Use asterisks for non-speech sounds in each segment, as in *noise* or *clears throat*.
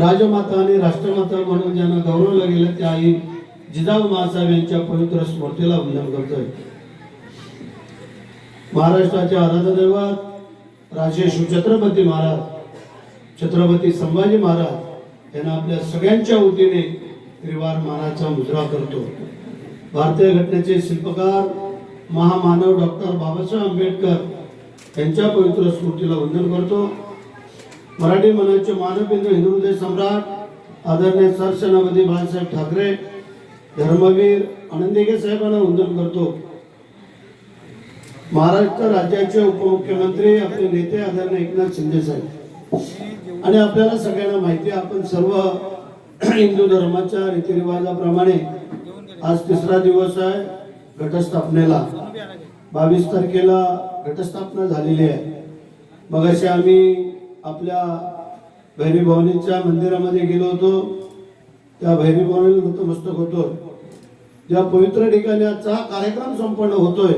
राजमाता आणि राष्ट्रमाता म्हणून ज्यांना गौरवलं गेलं त्या आई जिजाऊ महासाहेब यांच्या पवित्र स्मृतीला वंदन करतोय. महाराष्ट्राचे आराध्य राजेश छत्रपती महाराज छत्रपती संभाजी महाराज यांना आपल्या सगळ्यांच्या वतीने त्रिवार मानाचा मुजरा करतो. भारतीय घटनेचे शिल्पकार महामानव डॉक्टर बाबासाहेब आंबेडकर यांच्या पवित्र स्मृतीला वंदन करतो. मराठी मनाचे मानबिंदू हिंदू हृदय सम्राट आदरणीय सरसेनापती बाळासाहेब ठाकरे धर्मवीर आनंदिगे साहेबांना वंदन करतो. महाराष्ट्र राज्याचे उपमुख्यमंत्री आपले नेते आदरणीय एकनाथ शिंदे साहेब. आणि आपल्याला सगळ्यांना माहिती आहे आपण सर्व हिंदू धर्माच्या रीतिरिवाजाप्रमाणे आज तिसरा दिवस आहे घटस्थापनेला. बावीस तारखेला घटस्थापना झालेली आहे. मग आम्ही आपल्या भैरी भवनीच्या मंदिरामध्ये गेलो होतो. त्या भैरी भवानी नतमस्तक होतो ज्या पवित्र ठिकाणी आजचा हा कार्यक्रम संपन्न होतोय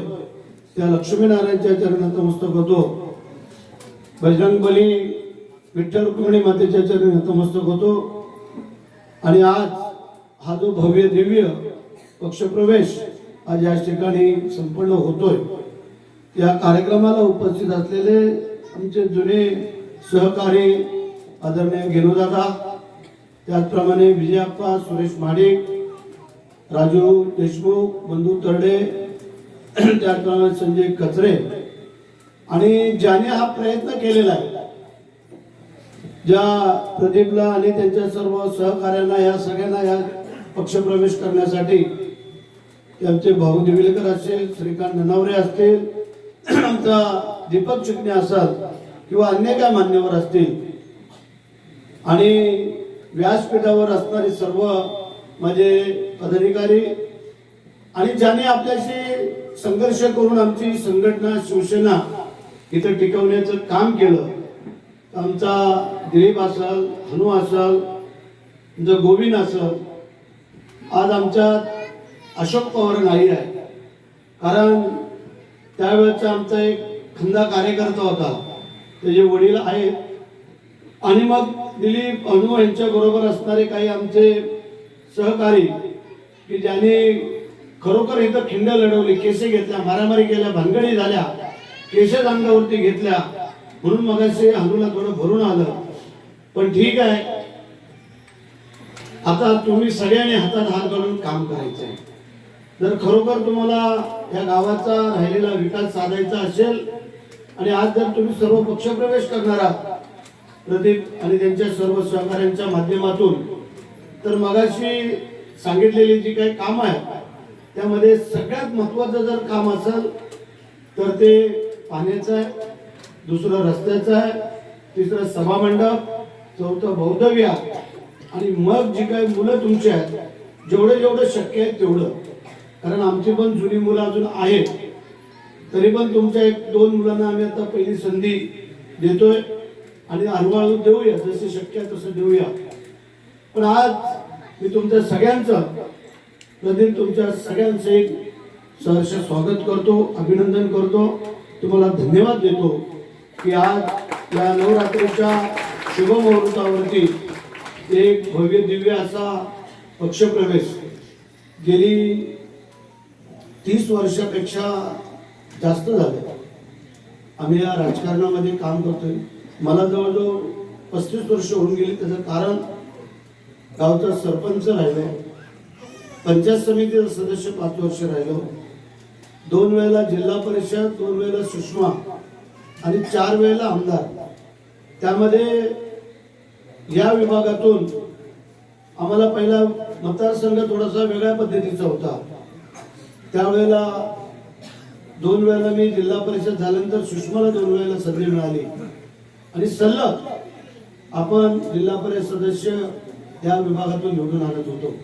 त्या लक्ष्मीनारायणच्या चरणी नतमस्तक होतो. बजरंग बली विठ्ठल रुक्मिणी मातेच्या चरणी नतमस्तक होतो. आणि आज हा जो भव्य दिव्य पक्षप्रवेश आज या ठिकाणी संपन्न होतोय. या कार्यक्रमाला उपस्थित असलेले आमचे जुने सहकारी आदरणीय घेणूदादा त्याचप्रमाणे विजयाप्पा सुरेश माडिक राजू देशमुख बंधू तरडे *clears throat* त्याचप्रमाणे संजय कचरे. आणि ज्याने हा प्रयत्न केलेला आहे ज्या प्रदीपला आणि त्यांच्या सर्व सहकार्यांना या सगळ्यांना या पक्षप्रवेश करण्यासाठी आमचे भाऊ दिवेलकर असतील श्रीकांत ननावरे असतील *clears throat* आमचा दीपक चिकणे असाल किंवा अन्य काय मान्यवर असतील. आणि व्यासपीठावर असणारी सर्व माझे पदाधिकारी आणि ज्याने आपल्याशी संघर्ष करून आमची संघटना शिवसेना इथं टिकवण्याचं काम केलं. आमचा दिलीप असल हनू असल तुमचं गोविंद असल आज आमच्यात अशोक पवार नाही आहे. कारण त्यावेळेचा आमचा एक खंदा कार्यकर्ता होता. त्याचे वडील आहेत. आणि मग दिलीप अनु यांच्या बरोबर असणारे काही आमचे सहकारी की ज्यांनी खरोखर इथं खिंड लढवली केसे घेतल्या मारामारी केल्या भानगडी झाल्या केसेस अंगावरती घेतल्या म्हणून मग अनुला थोडं भरून आलं. पण ठीक आहे. आता तुम्ही सगळ्यांनी हातात हात घालून काम करायचं आहे जर खरोखर तुम्हाला या गावाचा राहिलेला विकास साधायचा असेल आणि आज जर तुम्ही सर्व पक्षप्रवेश करणार आहात प्रदीप आणि त्यांच्या सर्व सहकाऱ्यांच्या माध्यमातून. तर मगाशी सांगितलेली जी काही कामं आहेत त्यामध्ये सगळ्यात महत्वाचं जर काम असेल तर ते पाण्याचं आहे दुसरं रस्त्याचं आहे तिसरं सभामंडप चौथं बौद्धव्या आणि मग जी काही मुलं तुमची आहेत जेवढं जेवढं शक्य आहे तेवढं. कारण आमची पण जुनी मुलं अजून आहेत. तरी पण तुमच्या एक दोन मुलांना आम्ही आता पहिली संधी देतोय. आणि हळूहळू देऊया जसे शक्य आहे तसं देऊया. पण आज मी तुमच्या सगळ्यांचं प्रदीप तुमच्या सगळ्यांचं एक सहर्ष स्वागत करतो अभिनंदन करतो. तुम्हाला धन्यवाद देतो की आज या नवरात्रीच्या शुभमुहूर्तावरती एक भव्य दिव्य असा पक्षप्रवेश गेली तीस वर्षापेक्षा जास्त झाले. आम्ही या राजकारणामध्ये काम करतोय. मला जवळजवळ पस्तीस वर्ष होऊन गेली त्याचं कारण गावचा सरपंच राहिलो पंचायत समितीचा सदस्य पाच वर्ष राहिलो दोन वेळेला जिल्हा परिषद दोन वेळेला सुषमा आणि चार वेळेला आमदार. त्यामध्ये या विभागातून आम्हाला पहिला मतदारसंघ थोडासा वेगळ्या पद्धतीचा होता. त्यावेळेला दोन वेळेला मी जिल्हा परिषद झाल्यानंतर सुषमाला दोन वेळेला संधी मिळाली. आणि सलग आपण जिल्हा परिषद सदस्य या विभागातून निवडून आणत होतो.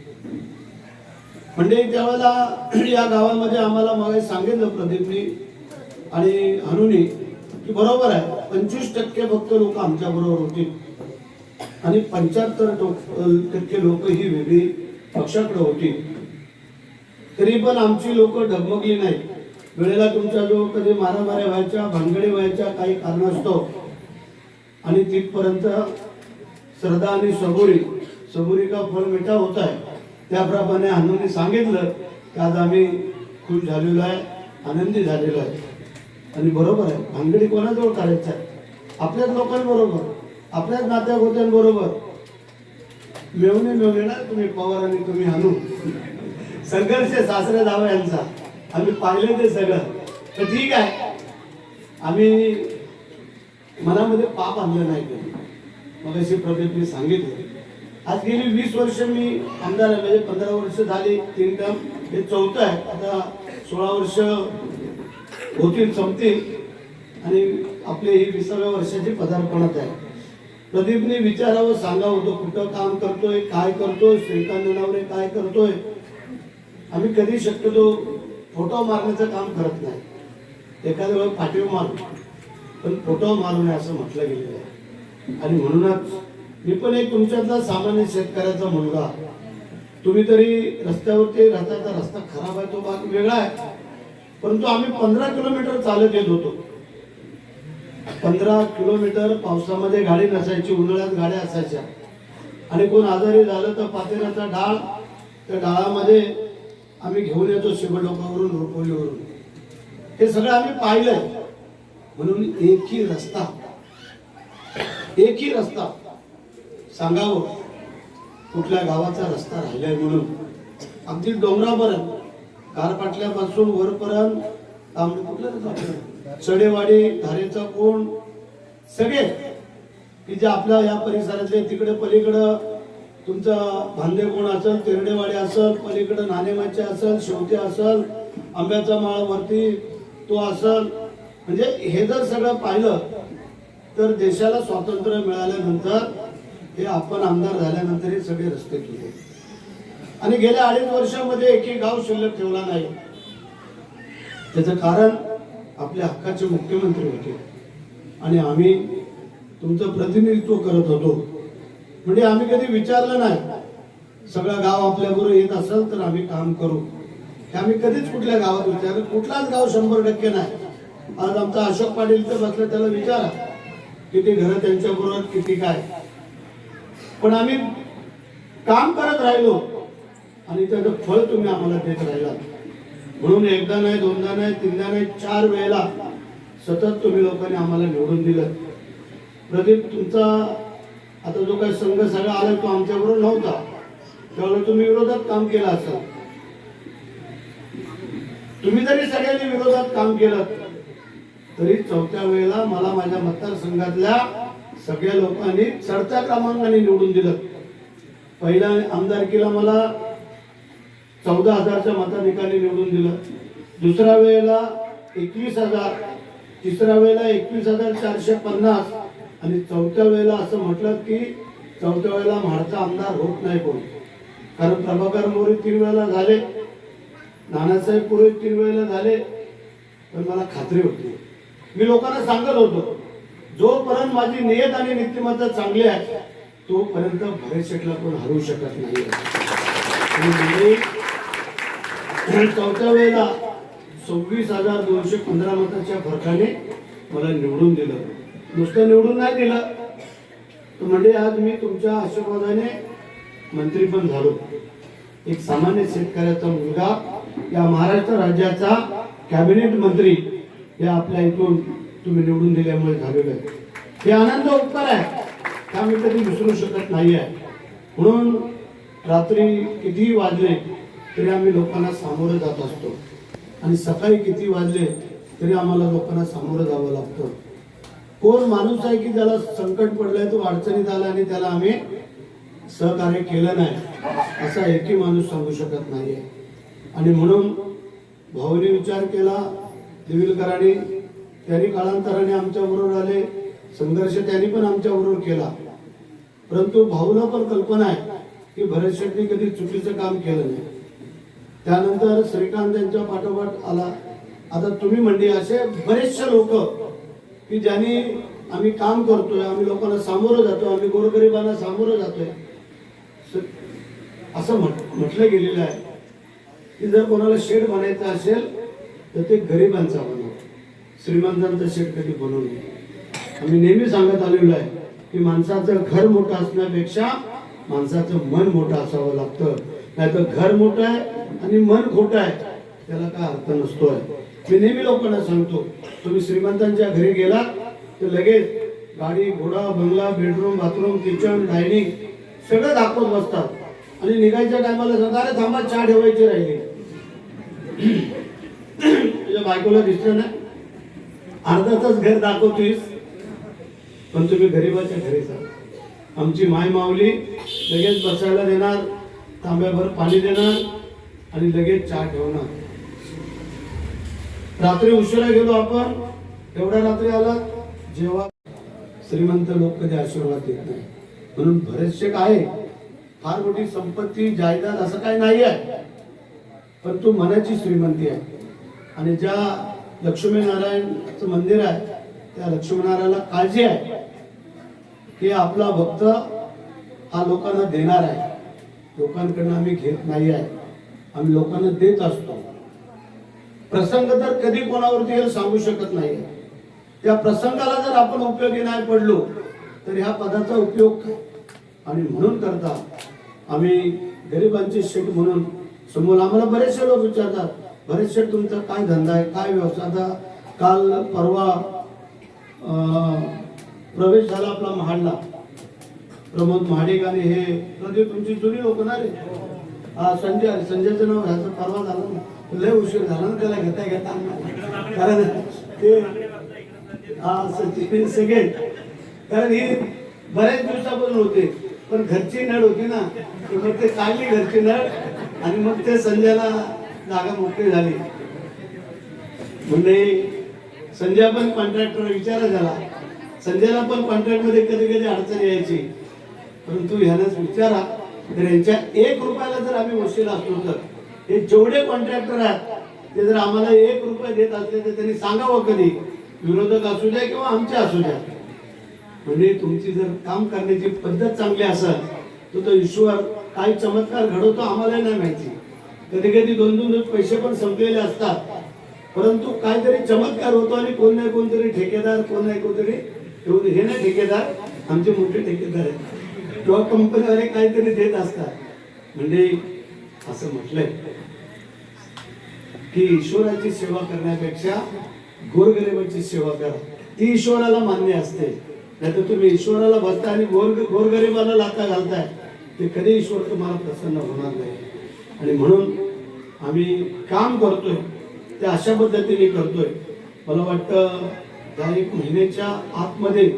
म्हणजे त्यावेळेला या गावामध्ये आम्हाला मग सांगितलं प्रदीपनी आणि हनुनी की बरोबर आहे पंचवीस टक्के फक्त लोक आमच्या बरोबर होतील आणि पंच्याहत्तर टक्के लोक ही वेगळी पक्षाकडे होती. तरी पण आमची लोक डगमगली नाही वेळेला तुमच्या जो कधी मारामाऱ्या व्हायच्या भानगडी व्हायच्या काही कारणास्तव आणि तिथपर्यंत श्रद्धा आणि सबुरी सबुरी का फळ मिठा होत आहे. त्याप्रमाणे हनुनी सांगितलं की आज आम्ही खुश झालेलो आहे आनंदी झालेलो आहे. आणि बरोबर आहे भानगडी कोणाजवळ करायचं आहे? आपल्याच लोकांबरोबर आपल्याच नात्यागोत्यांबरोबर मेवणे मेवणे ना तुम्ही पवार आणि तुम्ही हानू संघर्ष सासरे धावा यांचा. आम्ही पाहिले ते सगळं. तर ठीक आहे. आम्ही मनामध्ये पाप आणलं नाही कधी. मग अशी प्रदीपने सांगितली. आज गेली वीस वर्ष मी आमदार आहे. म्हणजे पंधरा वर्ष झाली तीन टर्म हे चौथं आहे. आता सोळा वर्ष होतील संपतील. आणि आपले ही विसाव्या वर्षाची पदार्पणात आहे. प्रदीपने विचारावं सांगावं तो कुठं काम करतोय काय करतोय श्रीकांत ननावरे काय करतोय. आम्ही कधी शक्यतो फोटो मारण्याचं काम करत नाही. एखाद्या वेळेस पाठीव मारू. पण फोटो मारू नये असं म्हटलं गेलेलं आहे. आणि म्हणूनच मी पण एक तुमच्यातला सामान्य शेतकऱ्याचा मुलगा. तुम्ही तरी रस्त्यावरती राहता रस्ता खराब आहे तो भाग वेगळा आहे. परंतु आम्ही पंधरा किलोमीटर चालत येत होतो. पंधरा किलोमीटर पावसामध्ये गाडी नसायची उन्हाळ्यात गाड्या असायच्या. आणि कोण आजारी झालं तर पातेराचा डाळ त्या डाळामध्ये आम्ही घेऊन येतो शिवडोकावरून रुपोलीवरून हे सगळं आम्ही पाहिलंय. म्हणून एकही रस्ता एकही रस्ता सांगावं कुठल्या गावाचा रस्ता राहिलाय म्हणून. अगदी डोंगरापर्यंत गारपाटल्यापासून वरपर्यंत तांबडी कुठलं रे सडेवाडी धारेचा कोण सगळे. की जे आपल्या या परिसरातले तिकडे पलीकडं तुमचं भांदे कोण असेल तेरडेवाडी असेल पलीकडं नाणेमाचे असेल शेवते असेल आंब्याचा माळ वरती तो असेल म्हणजे हे जर सगळं पाहिलं तर देशाला स्वातंत्र्य मिळाल्यानंतर हे आपण आमदार झाल्यानंतर हे सगळे रस्ते केले. आणि गेल्या अडीच वर्षामध्ये एकही गाव शिल्लक ठेवला नाही. त्याचं कारण आपल्या हक्काचे मुख्यमंत्री होते. आणि आम्ही तुमचं प्रतिनिधित्व करत होतो. म्हणजे आम्ही कधी विचारलं नाही सगळं गाव आपल्याबरोबर येत असेल तर आम्ही काम करू. हे आम्ही कधीच कुठल्या गावात विचारलं कुठलाच गाव शंभर टक्के नाही. आज आमचा अशोक पाटील तर बसला त्याला विचारा. किती घरं त्यांच्या बरोबर किती काय. पण आम्ही काम करत राहिलो. आणि त्याचं फळ तुम्ही आम्हाला देत राहिला म्हणून एकदा नाही दोनदा नाही तीनदा नाही चार वेळेला सतत तुम्ही लोकांनी आम्हाला निवडून दिलं. प्रदीप तुमचा आता जो काही संघ सगळा आला तो आमच्याबरोबर नव्हता. त्यावेळेला तुम्ही विरोधात काम केलं असं तुम्ही जरी सगळ्यांनी विरोधात काम केलं तरी चौथ्या वेळेला मला माझ्या मतदारसंघातल्या सगळ्या लोकांनी चढत्या क्रमांकाने निवडून दिलं. पहिल्या आमदारकीला मला चौदा हजारच्या मताधिकाने निवडून दिलं. दुसऱ्या वेळेला एकवीस हजार तिसऱ्या वेळेला एकवीस हजार चारशे पन्नास आणि चौथ्या वेळेला असं म्हटलं की चौथ्या वेळेला म्हाडचा आमदार होत नाही कोण. कारण प्रभाकर मोरे तीन वेळेला झाले नानासाहेब पुरोहित तीन वेळेला झाले पण मला खात्री होती. मी लोकांना सांगत होतो जोपर्यंत माझी नियत आणि नीतिमत्ता चांगली आहे तोपर्यंत भरे शेटला कोण हरू शकत नाही. म्हणजे चौथ्या वेळेला सव्वीस हजार दोनशे पंधरा मताच्या फरकाने मला निवडून दिलं. नुसतं निवडून नाही दिलं तर म्हणजे आज मी तुमच्या आशीर्वादाने मंत्री पण झालो. एक सामान्य शेतकऱ्याचा मुलगा या महाराष्ट्र राज्याचा कॅबिनेट मंत्री हे आपल्या इथून तुम्ही निवडून दिल्यामुळे झालेलं आहे. हे आनंद उपकार आहे. त्या आम्ही कधी विसरू शकत नाही आहे? म्हणून रात्री कितीही वाजले तरी आम्ही लोकांना सामोरं जात असतो. आणि सकाळी किती वाजले तरी आम्हाला लोकांना सामोरं जावं लागतं. कोण माणूस आहे की ज्याला संकट पडलंय तो अडचणीत आला आणि त्याला आम्ही सहकार्य केलं नाही असा एकही माणूस सांगू शकत नाहीये. आणि म्हणून भाऊने विचार केला देविलकरांनी त्यांनी काळांतराने आमच्या बरोबर आले. संघर्ष त्यांनी पण आमच्या बरोबर केला. परंतु भाऊला पण कल्पना आहे की भरत शेट्टी कधी चुकीचं काम केलं नाही. त्यानंतर श्रीकांत यांच्या पाठोपाठ आला. आता तुम्ही म्हणजे असे बरेचसे लोक की ज्यांनी आम्ही काम करतोय आम्ही लोकांना सामोरं जातो आम्ही गोरगरिबांना सामोरं जातोय. स- असं म्हट- म्हटलं गेलेलं आहे. की जर कोणाला शेड बनायचं असेल तर ते गरिबांचा बनव श्रीमंतांचा शेड कधी बनवू नये आम्ही नेहमी सांगत आलेलो आहे की माणसाचं घर मोठं असण्यापेक्षा माणसाचं मन मोठं असावं लागतं. नाही तर घर मोठं आहे आणि मन खोटं आहे त्याला काय अर्थ नसतोय. मी नेहमी लोकांना सांगतो तुम्ही श्रीमंतांच्या घरी गेला तर लगेच गाडी घोडा बंगला बेडरूम बाथरूम किचन डायनिंग सगळं दाखवत बसतात. आणि निघायच्या टायमाला सांगतात अरे थांबा चहा ठेवायची राहिली. तुझ्या बायकोला दिसलं ना अर्धाच घर दाखवतोयस. पण तुम्ही गरीबाच्या घरी जा आमची माय माऊली लगेच बसायला देणार तांब्याभर पाणी देणार आणि लगेच चहा ठेवणार. रात्री उशिरा गेलो आपण एवढ्या रात्री आला जेव्हा श्रीमंत लोक कधी आशीर्वाद देत नाही. म्हणून बरेचसे काय फार मोठी संपत्ती जायदाद असं काही नाही आहे पण तू मनाची श्रीमंती आहे. आणि ज्या लक्ष्मीनारायणचं मंदिर आहे त्या लक्ष्मीनारायणाला काळजी आहे. की आपला भक्त हा लोकांना देणार आहे. लोकांकडनं आम्ही घेत नाही आहे. आम्ही लोकांना देत असतो. प्रसंग तर कधी कोणावरती सांगू शकत नाही. त्या प्रसंगाला जर आपण उपयोगी नाही पडलो तर ह्या पदाचा उपयोग आणि म्हणून करता आम्ही गरिबांचे शेट म्हणून समोर आम्हाला बरेचसे लोक विचारतात बरेचसे तुमचा काय धंदा आहे काय व्यवसाय आता काल परवा प्रवेश झाला आपला महाडला. प्रमोद महाडिक आणि हे प्रदीप तुमची जुनी लोक ना रे हा संजय संजयचं नाव ह्याचं परवा झालं ना. लय उशीर झाला ना त्याला घेता घेता. कारण ते हा सचिन सगळे. कारण ही बऱ्याच दिवसापासून होते. पण घरची नळ होती ना. तर मग ते काढली घरची नळ आणि मग ते संजयला जागा मोकळी झाली. म्हणजे संजय पण कॉन्ट्रॅक्टर विचारा झाला संजयला पण कॉन्ट्रॅक्टमध्ये कधी कधी अडचण यायची. परंतु ह्यालाच विचारा. तर यांच्या एक रुपयाला जर आम्ही वशिला असलो तर हे जेवढे कॉन्ट्रॅक्टर आहेत ते जर आम्हाला एक रुपये देत असले तर त्यांनी सांगावं कधी? विरोधक असू द्या किंवा आमचे असू द्या. म्हणजे तुमची जर काम करण्याची पद्धत चांगली असेल तर तो ईश्वर काही चमत्कार घडवतो आम्हाला नाही माहिती. कधी कधी दोन दोन दिवस पैसे पण संपलेले असतात. परंतु काहीतरी चमत्कार होतो आणि कोण नाही कोणतरी ठेकेदार कोण नाही कोणतरी एवढे हे नाही ठेकेदार आमचे मोठे ठेकेदार आहेत. किंवा कंपनीवाले काहीतरी देत असतात. म्हणजे असं म्हटलंय की ईश्वराची सेवा करण्यापेक्षा गोरगरिबाची सेवा करा. ती ईश्वराला मान्य असते. नाहीतर तुम्ही ईश्वराला बसता आणि गोर गोरगरिबाला लाता घालताय. ते कधी ईश्वर तुम्हाला प्रसन्न होणार नाही. आणि म्हणून आम्ही काम करतोय ते अशा पद्धतीने करतोय. मला वाटतं त्या एक महिन्याच्या आतमध्ये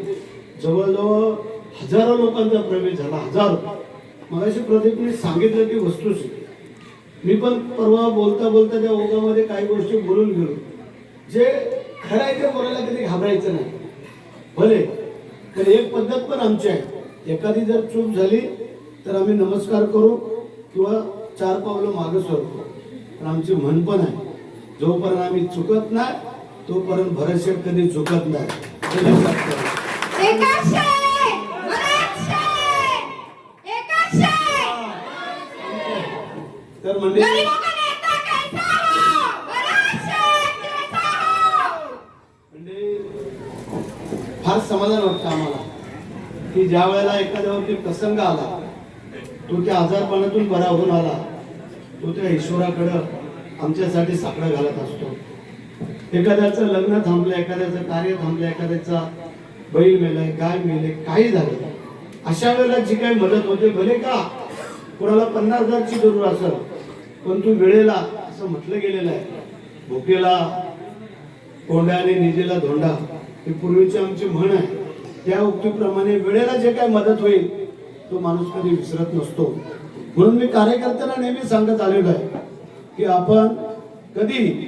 जवळजवळ हजारो लोकांचा प्रवेश झाला हजारो. मगाशी प्रदीपने सांगितलं की वस्तुस्थिती मी पण परवा बोलता बोलता त्या ओघामध्ये काही गोष्टी बोलून गेलो. जे खरं आहे ते बोलायला कधी घाबरायचं नाही. भले तर एक पद्धत पण आमची आहे. एखादी जर चूक झाली तर आम्ही नमस्कार करू किंवा चार पावलं मागं सरतो पण आमची म्हण पण आहे जोपर्यंत आम्ही चुकत नाही तोपर्यंत भरतशेठ कधी चुकत नाही. तर म्हणजे फार समाधान वाटतं आम्हाला की ज्या वेळेला एखाद्यावरती प्रसंग आला तो त्या आजारपणातून बरा होऊन आला तो त्या ईश्वराकडं आमच्यासाठी साकडं घालत असतो. एखाद्याचं लग्न थांबलं एखाद्याचं कार्य थांबलं एखाद्याचा बैल मेलाय गाय मेले काही झालं अशा वेळेला जी काही मदत होते भले का कोणाला पन्नास हजारची जरूर असेल पण तू वेळेला असं म्हटलं गेलेलं आहे. भुकेला आणि निजेला धोंडा हे पूर्वीची आमची म्हण आहे. त्या उक्तीप्रमाणे वेळेला जे काय मदत होईल तो माणूस कधी विसरत नसतो. म्हणून मी कार्यकर्त्यांना नेहमी सांगत आलेलो आहे की आपण कधी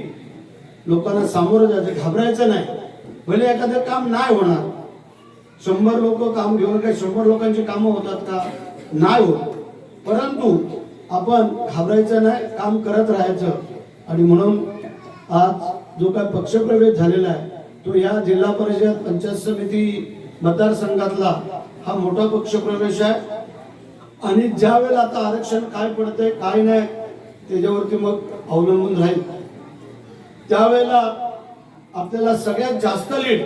लोकांना सामोरं जायचं घाबरायचं नाही. भले एखादं काम नाही होणार. शंभर लोक काम घेऊन काही शंभर लोकांची कामं होतात का? नाही होत. परंतु आपण घाबरायचं नाही काम करत राहायचं. आणि म्हणून आज जो काय पक्षप्रवेश झालेला आहे तो या जिल्हा परिषद पंचायत समिती मतदारसंघातला हा मोठा पक्षप्रवेश आहे. आणि ज्या वेळेला आता आरक्षण काय पडतंय काय नाही त्याच्यावरती मग अवलंबून राहील. त्यावेळेला आपल्याला सगळ्यात जास्त लीड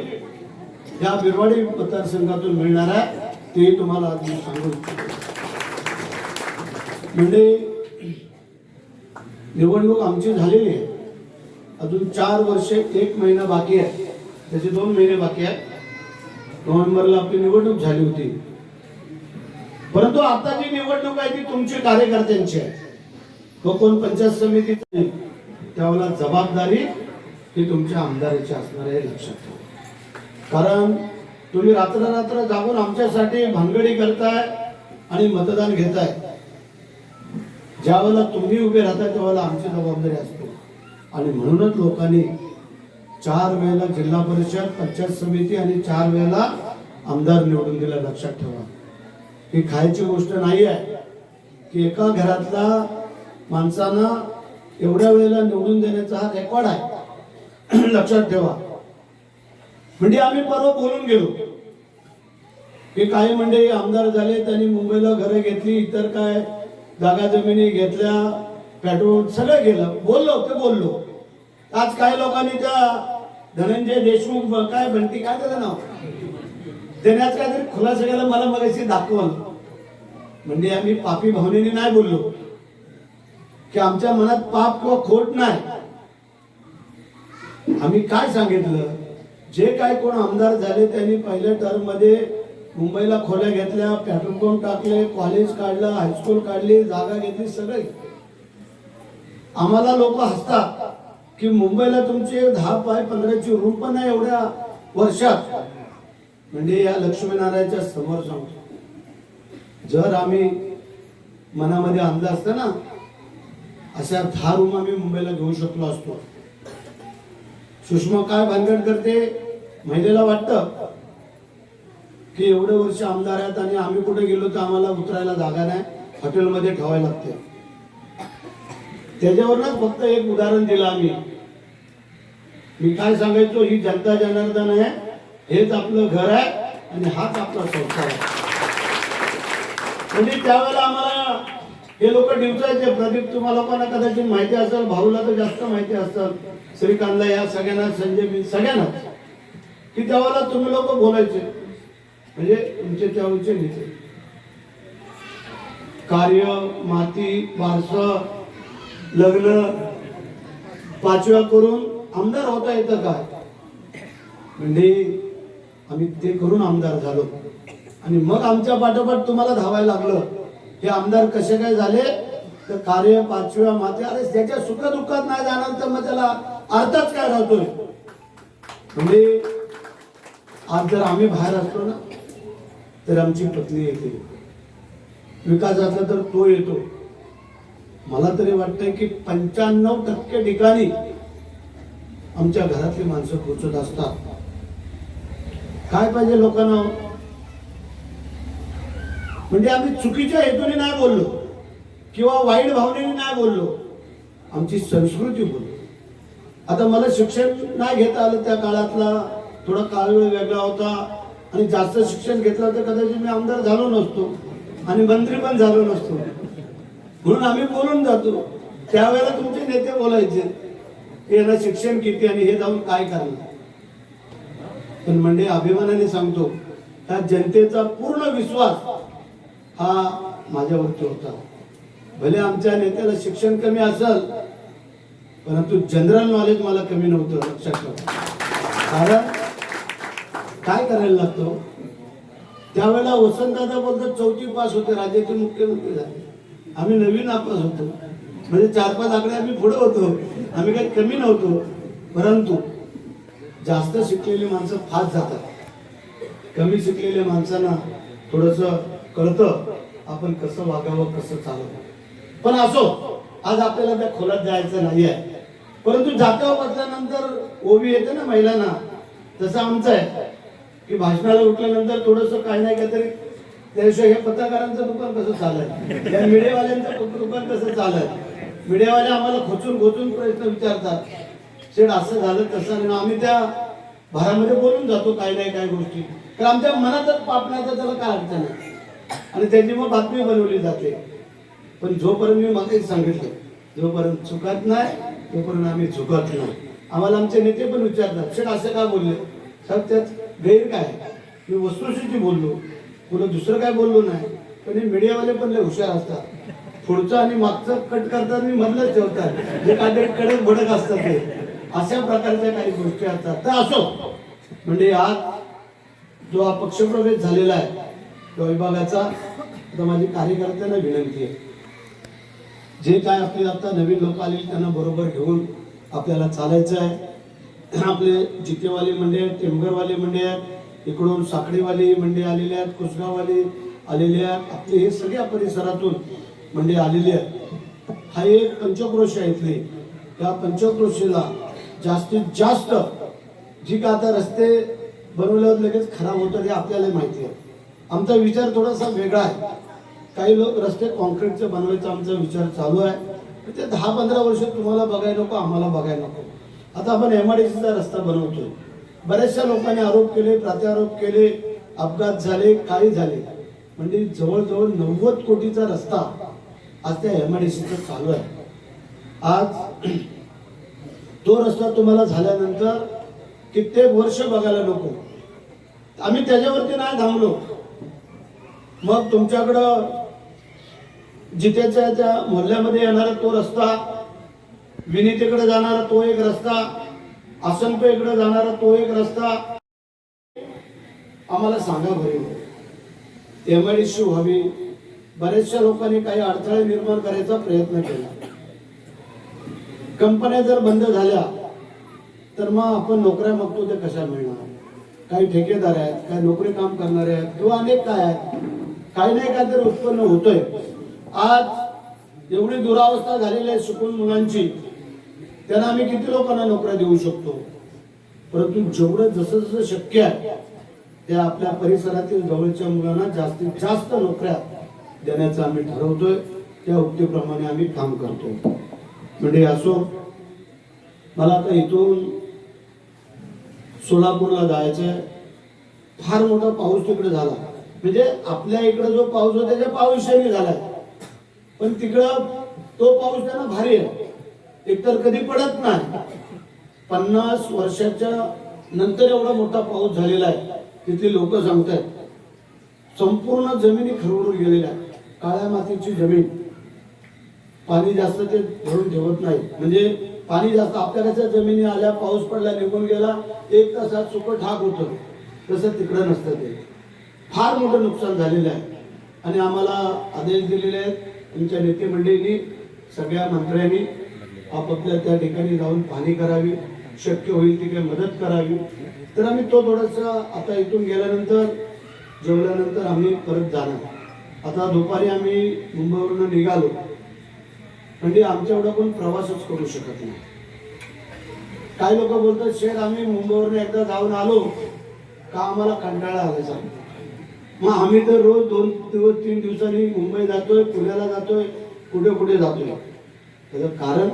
या बिरवाडी मतदारसंघातून मिळणार आहे ते तुम्हाला आज मी सांगू म्हणजे निवडणूक आमची झालेली आहे. अजून चार वर्षे एक महिना बाकी आहे. त्याचे दोन महिने बाकी आहेत. नोव्हेंबरला आपली निवडणूक झाली होती. परंतु आता जी निवडणूक आहे ती तुमची कार्यकर्त्यांची आहे. तो कोण पंचायत समितीची नाही. त्यावेळेला जबाबदारी ही तुमच्या आमदाराची असणार आहे लक्षात ठेवा. कारण तुम्ही रात्र रात्र जागून आमच्यासाठी भानगडी करताय आणि मतदान घेताय. ज्या वेळेला तुम्ही उभे राहताय त्यावेळेला आमची जबाबदारी असते. आणि म्हणूनच लोकांनी चार वेळेला जिल्हा परिषद पंचायत समिती आणि चार वेळेला आमदार निवडून दिला लक्षात ठेवा. ही खायची गोष्ट नाही आहे की एका घरातला माणसांना एवढ्या वेळेला निवडून देण्याचा हा रेकॉर्ड आहे. *clears throat* लक्षात ठेवा. म्हणजे आम्ही परवा बोलून गेलो. की काही म्हणजे आमदार झाले त्यांनी मुंबईला घरं घेतली इतर काय जागा जमिनी घेतल्या पेट्रोल सगळं गेलं. बोललो ते बोललो. आज काही लोकांनी त्या धनंजय देशमुख काय बनती काय त्याचं नाव? देण्याचा काहीतरी खुलासा केला मला मगाशी दाखवलं म्हणजे आम्ही पापी भावनेने नाही बोललो की आमच्या मनात पाप किंवा खोट नाही. आम्ही काय सांगितलं? जे काय कोण आमदार झाले त्यांनी पहिल्या टर्ममध्ये मुंबईला खोल्या घेतल्या पेट्रोल पंप टाकले कॉलेज काढलं हायस्कूल काढली जागा घेतली सगळे. आम्हाला लोक हसतात की मुंबईला तुमचे दहा पाय पंधराची रूम पण नाही एवढ्या वर्षात. म्हणजे या लक्ष्मीनारायणच्या समोर सांगतो जर आम्ही मनामध्ये आणलं असतं ना अशा दहा रूम आम्ही मुंबईला घेऊ शकलो असतो. सुषमा काय भानगड करते महिलेला वाटतं? की एवढे वर्ष आमदार आहेत आणि आम्ही कुठे गेलो तर आम्हाला उतरायला जागा नाही हॉटेलमध्ये ठेवायला लागते. त्याच्यावरच फक्त एक उदाहरण दिलं आम्ही. मी काय सांगायचो ही जनता जनार्दन आहे. हेच आपलं घर आहे आणि हाच आपला संसार आहे. म्हणजे त्यावेळेला आम्हाला हे लोक डिवचायचे प्रदीप तुम्हाला लोकांना कदाचित माहिती असेल भाऊला तर जास्त माहिती असेल. श्रीकांतला या सगळ्यांना संजय बी सगळ्यांना की त्यावेळेला तुम्ही लोक बोलायचे. म्हणजे तुमचे त्यावेळचे नेते. कार्य माती वारस लग्न पाचव्या करून आमदार होता येतं काय? म्हणजे आम्ही ते करून आमदार झालो. आणि मग आमच्या पाठोपाठ तुम्हाला धावायला लागलं. हे आमदार कसे काय झाले? तर कार्य पाचव्या माते अरे त्याच्या सुखदुःखात नाही जाणार तर मग त्याला अर्थच काय राहतोय? म्हणजे आज जर आम्ही बाहेर असतो ना तर आमची पत्नी येते. विकास असला तर तो येतो. मला तरी वाटतंय की पंच्याण्णव टक्के ठिकाणी आमच्या घरातली माणसं पोचत असतात. काय पाहिजे लोकांना? म्हणजे आम्ही चुकीच्या हेतूने नाही बोललो. किंवा वाईट भावनेने नाही बोललो. आमची संस्कृती बोललो. आता मला शिक्षण नाही घेता आलं त्या काळातला. थोडा काळ वेळ वेगळा होता. आणि जास्त शिक्षण घेतलं तर कदाचित मी आमदार झालो नसतो. आणि मंत्री पण झालो नसतो. म्हणून आम्ही बोलून जातो. त्यावेळेला तुमचे नेते बोलायचे. हे याला शिक्षण किती आणि हे जाऊन काय करायचं पण म्हणजे अभिमानाने सांगतो त्या जनतेचा पूर्ण विश्वास हा माझ्यावरती होता. भले आमच्या नेत्याला शिक्षण कमी असेल परंतु जनरल नॉलेज मला कमी नव्हतं लक्षात ठेवा कारण काय करायला लागतो? त्यावेळेला वसंतदादा बोलतात चौथी पास होते राज्याचे मुख्यमंत्री झाले. आम्ही नवीन आपास होतो. म्हणजे चार पाच आकडे आम्ही पुढे होतो. आम्ही काही कमी नव्हतो. परंतु जास्त शिकलेली माणसं फास्ट जातात. कमी शिकलेल्या माणसांना थोडस कळतं आपण कसं वागावं कसं चालवं. पण असो आज आपल्याला त्या खोलात जायचं नाही आहे परंतु जात्यावर बसल्यानंतर ओबी येते ना महिलांना. तसं आमचं आहे की भाषणाला उठल्यानंतर थोडस काही नाही काहीतरी त्याशिवाय हे पत्रकारांचं दुकान कसं चालत या मीडियावाल्यांचं दुकान कसं चालत मीडियावाले आम्हाला खोचून खोचून प्रश्न विचारतात. शेड असं झालं तसं आणि आम्ही त्या भारामध्ये बोलून जातो काय नाही काय गोष्टी. तर आमच्या मनातच पाप त्याला काय अडचण आहे आणि त्यांची मग बातमी बनवली जाते. पण जोपर्यंत मी मागे सांगितलं जोपर्यंत चुकत नाही तोपर्यंत आम्ही झुकत नाही. आम्हाला आमचे नेते पण विचारतात शेठ असं का बोलले? साहेब त्यात गैर काय मी वस्तुस्थिती बोललो. पुन्हा दुसरं काय बोललो नाही. पण हे मीडियावाले पण लय हुशार असतात. पुढचं आणि मागचं कट करतात आणि मधलंच ठेवतात. जे काय कडक भडक असतात ते. अशा प्रकारच्या काही गोष्टी असतात. तर असो. म्हणजे आज जो हा पक्षप्रवेश झालेला आहे तो विभागाचा आता माझी कार्यकर्त्यांना विनंती आहे. जे काय आपले आता नवीन लोक आले त्यांना बरोबर घेऊन आपल्याला चालायचं आहे. आपले जितेवाले मंडळी आहेत टेमघरवाले मंडळी आहेत इकडून साखळीवाली मंडळी आलेले आहेत कुसगाववाले आलेले आहेत आपले हे सगळ्या परिसरातून मंडळी आलेले आहेत. हा एक पंचक्रोश आहे इथली. या पंचक्रोशीला जास्तीत जास्त जी का आता रस्ते बनवल्यावर लगेच खराब होतात हे आपल्याला माहिती आहे. आमचा विचार थोडासा वेगळा आहे. काही लोक रस्ते कॉन्क्रीटचे बनवायचा आमचा विचार चालू आहे. ते दहा पंधरा वर्ष तुम्हाला बघायला नको आम्हाला बघायला नको. आता आपण एम आय डी रस्ता बनवतोय. बऱ्याचशा लोकांनी आरोप केले प्रत्यारोप केले अपघात झाले काही झाले. म्हणजे जवळजवळ नव्वद कोटीचा रस्ता आज त्या एम आय डी चालू आहे. आज तो रस्ता तुम्हाला झाल्यानंतर कित्येक वर्ष बघायला नको. आम्ही त्याच्यावरती नाही थांबलो. मग तुमच्याकडं जितेच्या त्या मोहल्ल्यामध्ये येणारा तो रस्ता विनीतेकडे जाणारा तो एक रस्ता आसनपेकडे जाणारा तो एक रस्ता आम्हाला सांगा बरे. एम आय डी व्हावी. बऱ्याचशा लोकांनी काही अडथळे निर्माण करायचा प्रयत्न केला. कंपन्या जर बंद झाल्या तर मग आपण नोकऱ्या मागतो त्या कशा मिळणार? काही ठेकेदार आहेत काही नोकरी काम करणारे आहेत किंवा अनेक काय आहेत. काही नाही काय तर उत्पन्न होतंय. आज एवढी दुरावस्था झालेली आहे सुकून मुलांची त्यांना आम्ही किती लोकांना नोकऱ्या देऊ शकतो? परंतु जेवढं जसं जसं शक्य आहे त्या आपल्या परिसरातील जवळच्या मुलांना जास्तीत जास्त नोकऱ्या देण्याचं आम्ही ठरवतोय. त्या उक्तीप्रमाणे आम्ही काम करतो म्हणजे असो. मला आता इथून सोलापूरला जायचंय फार मोठा पाऊस तिकडे झाला. म्हणजे आपल्या इकडे जो पाऊस होता त्याच्या पाऊसही झालाय पण तिकडं तो पाऊस त्यांना भारी आहे. एकतर कधी पडत नाही. पन्नास वर्षाच्या नंतर एवढा मोठा पाऊस झालेला आहे. तिथली लोक सांगतायत संपूर्ण जमिनी खरवडून गेलेल्या काळ्या मातीची जमीन. पाणी जास्त ते धरून ठेवत नाही. म्हणजे पाणी जास्त आपल्याकडच्या जमिनी आल्या पाऊस पडला निघून गेला एक तासात सुकं ठाक होतं. तसं तिकडं नसतं ते. फार मोठं नुकसान झालेलं आहे. आणि आम्हाला आदेश दिलेले आहेत तुमच्या नेते मंडळींनी सगळ्या मंत्र्यांनी आपापल्या त्या ठिकाणी जाऊन पाहणी करावी शक्य होईल ती काही मदत करावी. तर आम्ही तो थोडासा आता इथून गेल्यानंतर जेवल्यानंतर आम्ही परत जाणार. आता दुपारी आम्ही मुंबईवरून निघालो. म्हणजे आमच्या एवढा कोण प्रवासच करू शकत नाही. काही लोक बोलतात शेत आम्ही मुंबईवरून एकदा जाऊन आलो का आम्हाला कंटाळा आलायचा? मग आम्ही तर रोज दोन दिवस तीन दिवसांनी मुंबई जातोय पुण्याला जातोय कुठे कुठे जातोय. त्याचं कारण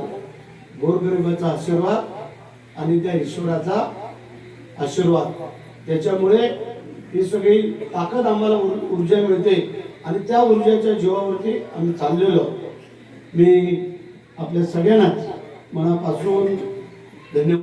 गोरगरिबाचा आशीर्वाद आणि त्या ईश्वराचा आशीर्वाद. त्याच्यामुळे ही सगळी ताकद आम्हाला ऊर्जा मिळते आणि त्या ऊर्जेच्या जीवावरती आम्ही चाललेलो मी आपल्या सगळ्यांनाच मनापासून धन्यवाद.